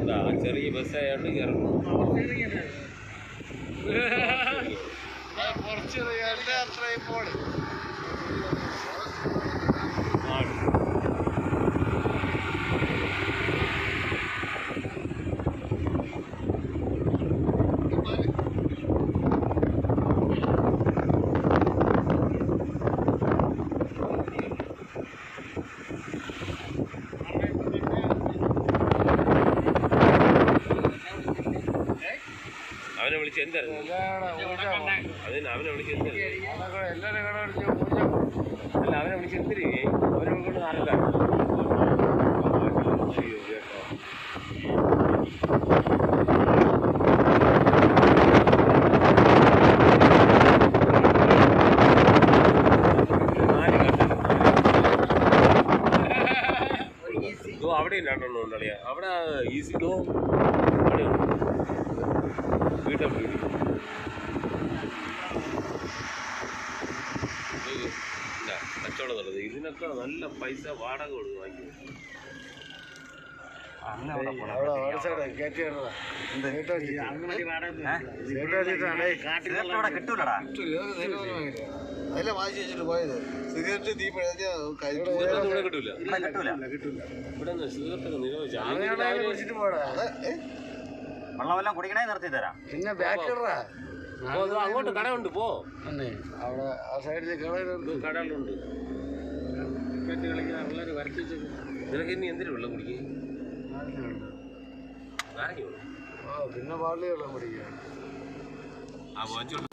അതാ ചെറിയ ബസ്സായോണ്ട് കയറുന്നു കുറച്ച് അത്രയും പോണ്. അവനെ വിളിച്ച് എന്തായിരുന്നു അതിന് അവനെ വിളിച്ച് എന്തായിരുന്നു അല്ല അവനെ വിളിച്ച് എന്തിരി അവനെ കൊണ്ട് അറിയില്ല അവിടെ രണ്ടെണ്ണം ഉണ്ടളിയ അവിടെ ഈസി ഡോ കച്ചവടം ഇതിനൊക്കെ നല്ല പൈസ വാടക കൊടുക്കും വാങ്ങി അതിലെ വാങ്ങിച്ചു വെച്ചിട്ട് പോയത്. സിഗരറ്റ് കിട്ടൂല. ഇവിടെ സിഗരറ്റൊക്കെ നിരോധിച്ചു. കുടിക്കണേ നിർത്തി തരാം. പിന്നെ ബാക്ക് ഇടറാ അങ്ങോട്ട് കടയുണ്ട് പോ അന്നേ അവിടെ ആ സൈഡിൽ കളയുന്നുണ്ട് ഇത് കടകളുണ്ട് നിനക്ക് ഇനി എന്തിനു വെള്ളം കുടിക്കേ നാരങ്ങ വെള്ളം ആ പിന്നെ പാളി വെള്ളം കുടിക്കുക ആ വാങ്ങിച്ചോളൂ